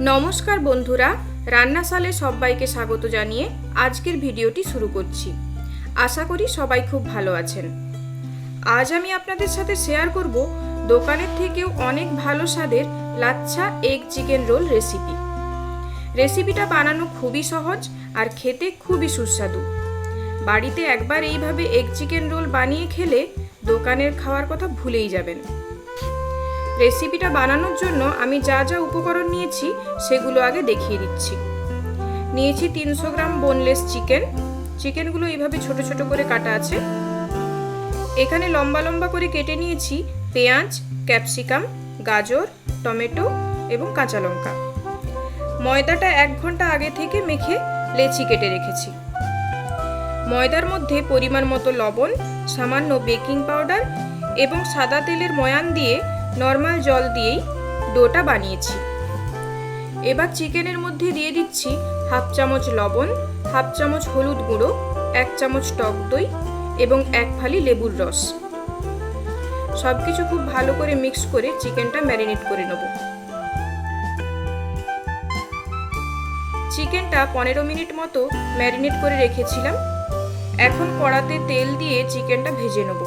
নমস্কার বন্ধুরা, রান্নাশালে সবাইকে স্বাগত জানিয়ে আজকের ভিডিওটি শুরু করছি। আশা করি সবাই খুব ভালো আছেন। আজ আমি আপনাদের সাথে শেয়ার করব দোকানের থেকেও অনেক ভালো স্বাদের lachha egg chicken roll recipe রেসিপিটা বানানো খুবই সহজ আর খেতে খুবই সুস্বাদু। বাড়িতে একবার এইভাবে এগ চিকেন রোল বানিয়ে খেলে দোকানের খাওয়ার কথা ভুলেই যাবেন। রেসিপিটা বানানোর জন্য আমি যা যা উপকরণ নিয়েছি সেগুলো আগে দেখিয়ে দিচ্ছি। নিয়েছি তিনশো গ্রাম বোনলেস চিকেন চিকেনগুলো এইভাবে ছোট ছোট করে কাটা আছে। এখানে লম্বা লম্বা করে কেটে নিয়েছি পেঁয়াজ, ক্যাপসিকাম, গাজর, টমেটো এবং কাঁচা লঙ্কা। ময়দাটা এক ঘণ্টা আগে থেকে মেখে লেচি কেটে রেখেছি। ময়দার মধ্যে পরিমাণ মতো লবণ, সামান্য বেকিং পাউডার এবং সাদা তেলের ময়ান দিয়ে নর্মাল জল দিয়েই ডোটা বানিয়েছি। এবার চিকেনের মধ্যে দিয়ে দিচ্ছি হাফ চামচ লবণ, হাফ চামচ হলুদ গুঁড়ো, এক চামচ টক দই এবং এক ফালি লেবুর রস। সব কিছু খুব ভালো করে মিক্স করে চিকেনটা ম্যারিনেট করে নেব। চিকেনটা পনেরো মিনিট মতো ম্যারিনেট করে রেখেছিলাম। এখন কড়াতে তেল দিয়ে চিকেনটা ভেজে নেব।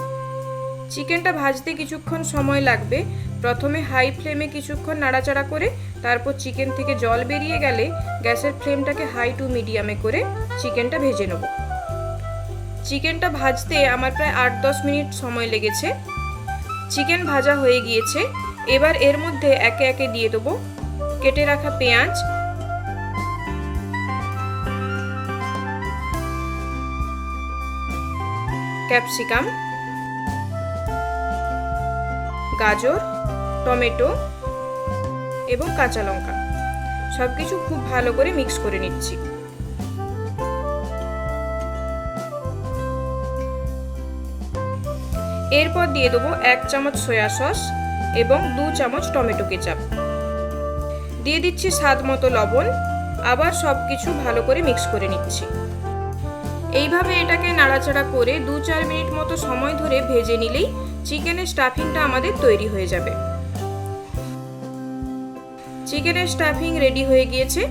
চিকেনটা ভাজতে কিছুক্ষণ সময় লাগবে। প্রথমে হাই ফ্লেমে কিছুক্ষণ নাড়াচাড়া করে, তারপর চিকেন থেকে জল বেরিয়ে গেলে গ্যাসের ফ্লেমটাকে হাই টু মিডিয়ামে করে চিকেনটা ভেজে নেব। চিকেনটা ভাজতে আমার প্রায় আট দশ মিনিট সময় লেগেছে। চিকেন ভাজা হয়ে গিয়েছে। এবার এর মধ্যে একে একে দিয়ে দেবো। কেটে রাখা পেঁয়াজ। ক্যাপসিকাম। গাজর, টমেটো এবং কাঁচা লঙ্কা। সব কিছু খুব ভালো করে মিক্স করে নিচ্ছি। এরপর দিয়ে দেবো এক চামচ সয়া সস এবং দু চামচ টমেটো কেচাপ। দিয়ে দিচ্ছি স্বাদ মতো লবণ। আবার সব কিছু ভালো করে মিক্স করে নিচ্ছি। এইভাবে এটাকে নাড়াচাড়া করে দু চার মিনিট মতো সময় ধরে ভেজে নিলেই চিকেনের স্টাফিংটা আমাদের তৈরি হয়ে যাবে। চিকেনের স্টাফিং রেডি হয়ে গিয়েছে।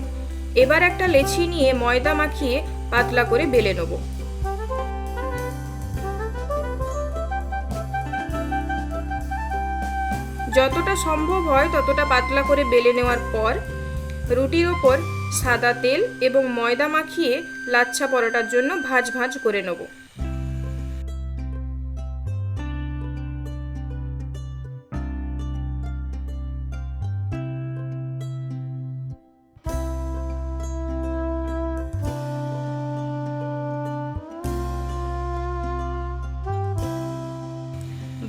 এবার একটা লেচি নিয়ে ময়দা মাখিয়ে পাতলা করে বেলে নেব। যতটা সম্ভব হয় ততটা পাতলা করে বেলে নেওয়ার পর রুটির ওপর সাদা তেল এবং ময়দা মাখিয়ে লাচ্ছা পরোটার জন্য ভাজ ভাজ করে নেব।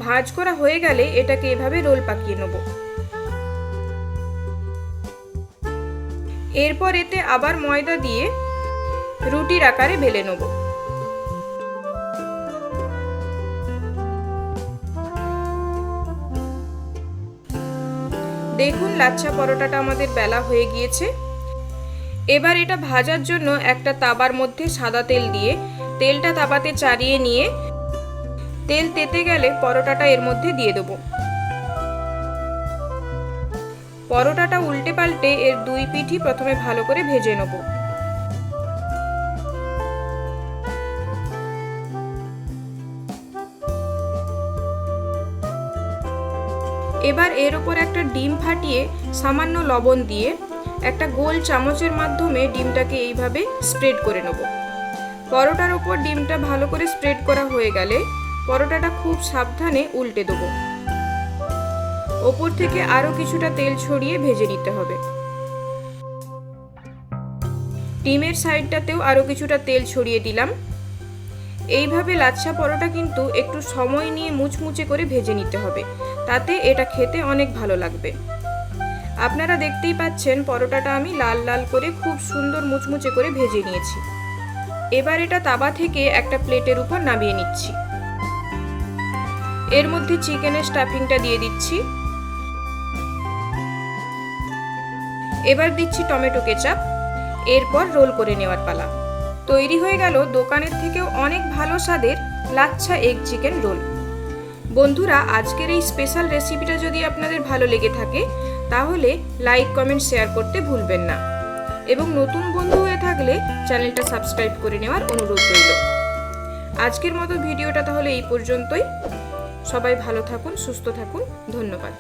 ভাজ করা হয়ে গেলে এটাকে এভাবে রোল পাকিয়ে নেব। এরপর এতে আবার ময়দা দিয়ে রুটির আকারে বেলে নেব। দেখুন লাচ্ছা পরোটাটা আমাদের বেলা হয়ে গিয়েছে। এবার এটা ভাজার জন্য একটা তাবার মধ্যে সাদা তেল দিয়ে, তেলটা তাবাতে চারিয়ে নিয়ে, তেল তেতে গেলে পরোটাটা এর মধ্যে দিয়ে দেবো। পরোটাটা উল্টে পাল্টে এর দুই পিঠি প্রথমে ভালো করে ভেজে নেব। এবার এর ওপর একটা ডিম ফাটিয়ে সামান্য লবণ দিয়ে একটা গোল চামচের মাধ্যমে ডিমটাকে এইভাবে স্প্রেড করে নেব। পরোটার ওপর ডিমটা ভালো করে স্প্রেড করা হয়ে গেলে পরোটাটা খুব সাবধানে উল্টে দেবো। ওপর থেকে আরও কিছুটা তেল ছড়িয়ে ভেজে নিতে হবে। ডিমের সাইডটাতেও আরও কিছুটা তেল ছড়িয়ে দিলাম। এইভাবে লাচ্ছা পরোটা কিন্তু একটু সময় নিয়ে মুচমুচে করে ভেজে নিতে হবে। তাতে এটা খেতে অনেক ভালো লাগবে। আপনারা দেখতেই পাচ্ছেন পরোটাটা আমি লাল লাল করে খুব সুন্দর মুচমুচে করে ভেজে নিয়েছি। এবার এটা তাবা থেকে একটা প্লেটের উপর নামিয়ে নিচ্ছি। এর মধ্যে চিকেনের স্টাফিংটা দিয়ে দিচ্ছি। এবার দিচ্ছি টমেটো কেচাপ। এরপর রোল করে নেওয়ার পালা। তৈরি হয়ে গেল দোকানের থেকেও অনেক ভালো স্বাদের লাচ্ছা এগ চিকেন রোল। বন্ধুরা, আজকের এই স্পেশাল রেসিপিটা যদি আপনাদের ভালো লেগে থাকে, তাহলে লাইক কমেন্ট শেয়ার করতে ভুলবেন না। এবং নতুন বন্ধু হয়ে থাকলে চ্যানেলটা সাবস্ক্রাইব করে নেওয়ার অনুরোধ রইল। আজকের মতো ভিডিওটা তাহলে এই পর্যন্তই। সবাই ভালো থাকুন, সুস্থ থাকুন। ধন্যবাদ।